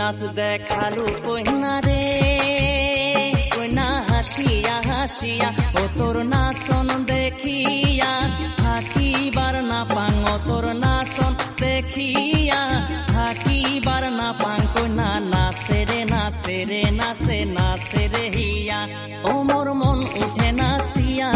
নাচ দেখাল কইনা রে, কইনা হাসিয়া হাসিয়া, ও তোর নাচন দেখিয়া, থাকিবার না পাং, ও তোর নাচন দেখিয়া, থাকিবার না পাং, কইনা নাচে রে নাচে রে, নাচে নাচে রে হিয়া, ও মোর মন উঠে নাচিয়া।